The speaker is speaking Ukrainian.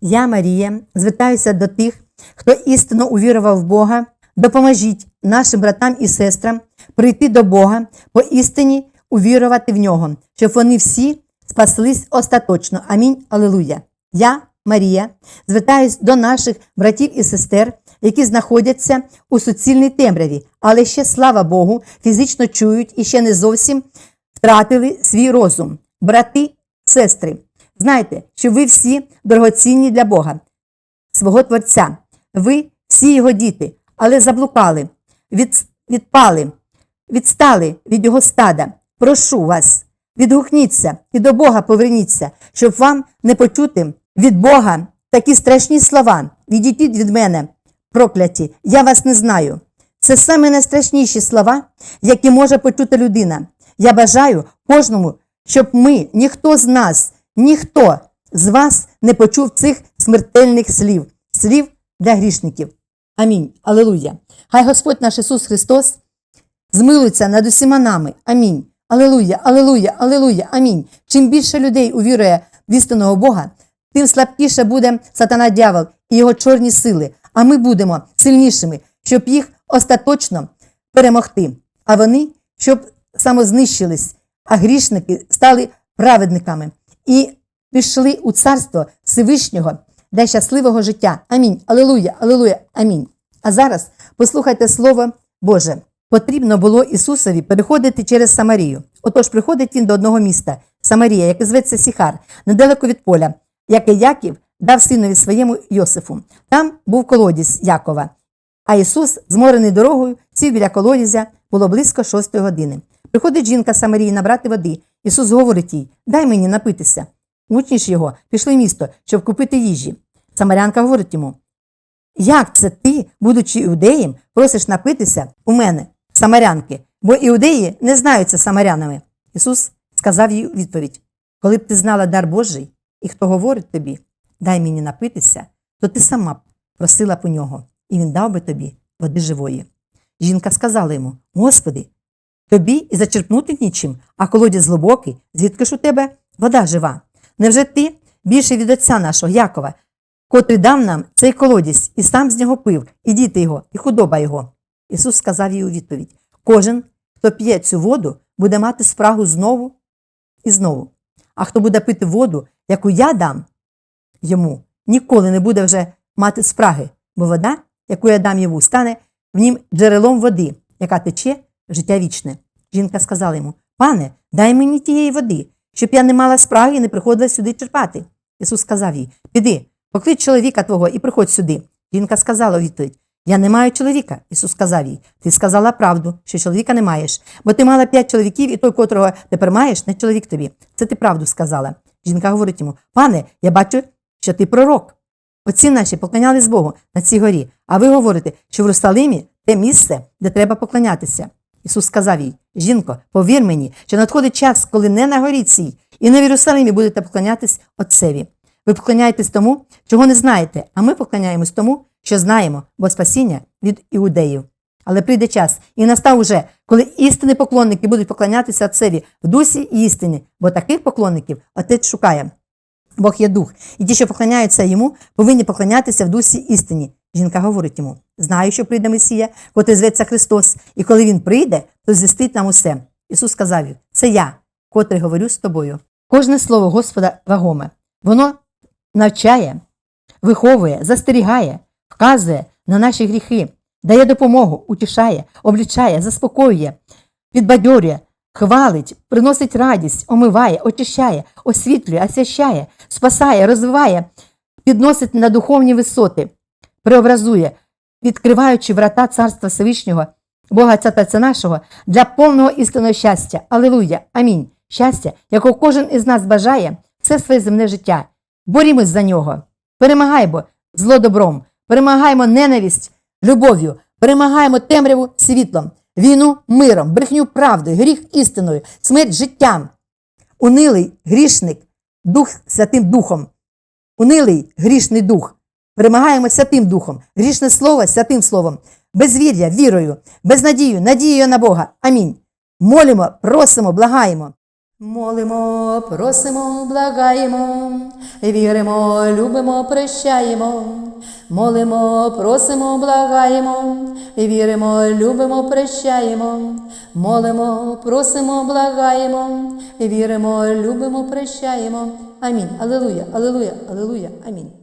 Я, Марія, звертаюся до тих, хто істинно увірував в Бога. Допоможіть нашим братам і сестрам прийти до Бога по істині, увірувати в нього, щоб вони всі спаслись остаточно. Амінь. Алілуя. Я, Марія, звертаюсь до наших братів і сестер, які знаходяться у суцільній темряві, але ще, слава Богу, фізично чують і ще не зовсім втратили свій розум. Брати, сестри, знайте, що ви всі дорогоцінні для Бога, свого Творця. Ви всі його діти, але заблукали, від, відпали, відстали від його стада. Прошу вас, відгукніться і до Бога поверніться, щоб вам не почути від Бога такі страшні слова. Відійдіть від мене, прокляті, я вас не знаю. Це саме найстрашніші слова, які може почути людина. Я бажаю кожному, щоб ми, ніхто з нас, ніхто з вас не почув цих смертельних слів, слів для грішників. Амінь. Алілуя. Хай Господь наш Ісус Христос змилується над усіма нами. Амінь. Алілуя, алілуя, алілуя, амінь. Чим більше людей увірує в істинного Бога, тим слабкіше буде сатана дьявол і його чорні сили, а ми будемо сильнішими, щоб їх остаточно перемогти. А вони, щоб самознищились, а грішники стали праведниками і пішли у царство Всевишнього для щасливого життя. Амінь. Алілуя, алілуя, амінь. А зараз послухайте слово Боже. Потрібно було Ісусові переходити через Самарію. Отож, приходить він до одного міста Самарія, яке зветься Сіхар, недалеко від поля, яке Яків дав синові своєму Йосифу. Там був колодязь Якова. А Ісус, зморений дорогою, сів біля колодязя, було близько шостої години. Приходить жінка Самарії набрати води. Ісус говорить їй: Дай мені напитися. Учні ж його пішли в місто, щоб купити їжі. Самарянка говорить йому: Як це ти, будучи іудеєм, просиш напитися у мене, самарянки, бо іудеї не знаються самарянами. Ісус сказав їй у відповідь: Коли б ти знала дар Божий, і хто говорить тобі, дай мені напитися, то ти сама б просила б у нього, і він дав би тобі води живої. Жінка сказала йому: Господи, тобі і зачерпнути нічим, а колодязь глибокий, звідки ж у тебе вода жива? Невже ти більше від отця нашого Якова, котрий дав нам цей колодязь, і сам з нього пив, і діти його, і худоба його? Ісус сказав їй у відповідь: Кожен, хто п'є цю воду, буде мати спрагу знову і знову. А хто буде пити воду, яку я дам йому, ніколи не буде вже мати спраги, бо вода, яку я дам йому, стане в нім джерелом води, яка тече життя вічне. Жінка сказала йому: Пане, дай мені тієї води, щоб я не мала спраги і не приходила сюди черпати. Ісус сказав їй: Піди, поклич чоловіка твого і приходь сюди. Жінка сказала у відповідь: Я не маю чоловіка. Ісус сказав їй: Ти сказала правду, що чоловіка не маєш, бо ти мала п'ять чоловіків, і той, котрого тепер маєш, не чоловік тобі. Це ти правду сказала. Жінка говорить йому: Пане, я бачу, що ти пророк. Отці наші поклонялись Богу на цій горі, а ви говорите, що в Русалимі те місце, де треба поклонятися. Ісус сказав їй: Жінко, повір мені, що надходить час, коли не на горі цій, і не в Єрусалимі будете поклонятись Отцеві. Ви поклоняєтесь тому, чого не знаєте, а ми поклоняємось тому, що знаємо, бо спасіння від іудеїв. Але прийде час, і настав уже, коли істинні поклонники будуть поклонятися Отцеві в дусі і істині, бо таких поклонників Отець шукає. Бог є дух, і ті, що поклоняються йому, повинні поклонятися в дусі істині. Жінка говорить йому: Знаю, що прийде Месія, котрий зветься Христос, і коли він прийде, то звістить нам усе. Ісус сказав їй, це я, котрий говорю з тобою. Кожне слово Господа вагоме. Воно навчає, виховує, застерігає, вказує на наші гріхи, дає допомогу, утішає, облічає, заспокоює, підбадьорює, хвалить, приносить радість, омиває, очищає, освітлює, освящає, спасає, розвиває, підносить на духовні висоти, преобразує, відкриваючи врата Царства Всевишнього, Бога Отця та нашого для повного істинного щастя. Алілуя! Амінь. Щастя, якого кожен із нас бажає все своє земне життя. Борімось за нього. Перемагаймо зло добром, перемагаємо ненависть любов'ю, перемагаємо темряву світлом, війну миром, брехню правдою, гріх істиною, смерть життям. Унилий грішник, дух Святим Духом. Унилий грішний дух. Перемагаємо Святим Духом, грішне слово святим Словом, безвір'я, вірою, безнадію, надією на Бога. Амінь. Молимо, просимо, благаємо. Молимо, просимо, благаємо, віримо, любимо, прощаємо. Молимо, просимо, благаємо, віримо, любимо, прощаємо. Молимо, просимо, благаємо, віримо, любимо, прощаємо. Амінь. Алілуя, алілуя, алілуя, амінь.